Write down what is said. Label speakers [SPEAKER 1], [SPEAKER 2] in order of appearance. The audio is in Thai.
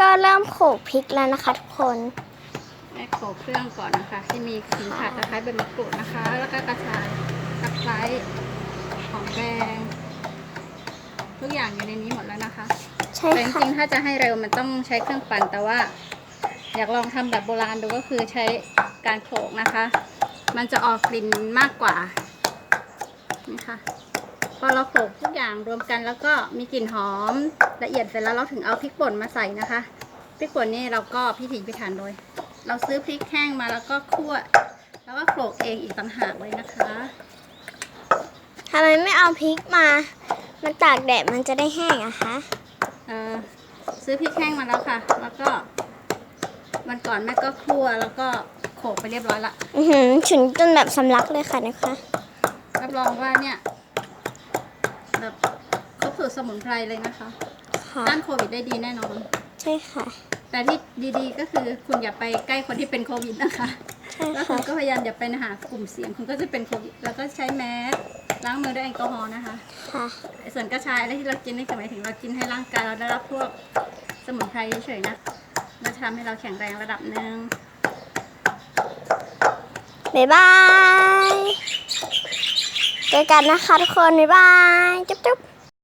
[SPEAKER 1] ก็เริ่มโขลกพริกแล้วนะคะ ทุกคน
[SPEAKER 2] แม่โขลกเครื่องก่อนนะคะที่มีขิงข่าตะไคร้ใบมะกรูดนะคะ แล้วก็กระชายตะไคร้หอมแดงทุกอย่างอยู่ในนี้หมดแล้วนะคะ
[SPEAKER 1] ใช่
[SPEAKER 2] แต่จ
[SPEAKER 1] ค่ะ
[SPEAKER 2] ริงๆถ้าจะให้เร็วมันต้องใช้เครื่องปั่นแต่ว่า อยากลองทำแบบโบราณดูก็คือใช้การโขลกนะคะ มันจะออกกลิ่นมากกว่านี่ค่ะ พอเราโขลกทุกอย่างรวมกันแล้วก็มีกลิ่นหอมละเอียดเสร็จแล้วเราถึงเอาพริกป่นมาใส่นะคะพริกป่นนี่เราก็พิถีพิถันโดย เราซื้อพริกแห้งมาแล้วก็คั่ว แล้วก็โขลกเองอีกต่างหากเลยนะคะ
[SPEAKER 1] ทำไมไม่เอาพริกมา มันตากแดดมันจะได้แห้งอะคะ
[SPEAKER 2] เอ่อซื้อพริกแห้งมาแล้วค่ะ แล้วก็วันก่อนแม่ก็คั่วแล้วก็โขลกไปเรียบร้อยละ
[SPEAKER 1] อือหือฉุนจนแบบสำลักเลยค่ะนะคะ
[SPEAKER 2] รับรองว่าเนี่ย แบบครบสูตรสมุนไพรเลยนะคะ
[SPEAKER 1] ค่ะ
[SPEAKER 2] ต้านโควิดได้ดีแน่นอน
[SPEAKER 1] ใช่ค่ะ
[SPEAKER 2] แต่ที่ดีๆก็คือคุณอย่าไปใกล้คนที่เป็นโควิดนะคะ
[SPEAKER 1] ใช่
[SPEAKER 2] แล้วคุ
[SPEAKER 1] ค่ะ
[SPEAKER 2] ณก็พยายามอย่าไปหากลุ่มเสี่ยงคุณก็จะเป็นโควิดแล้วก็ใช้แมสล้างมือด้วยแอลกอฮอล์นะคะ
[SPEAKER 1] ค่ะ
[SPEAKER 2] ส่วนกระชายอะไรที่เรากินนี่คือหมายถึงเรากินให้ร่างกายเราได้รับพวกสมุนไพรเฉยๆนะมันจะทำให้เราแข็งแรงระดับหนึ่ง
[SPEAKER 1] บ๊ายบาย เจอกันนะคะทุกคน บ๊ายบาย จุ๊บจุ๊บ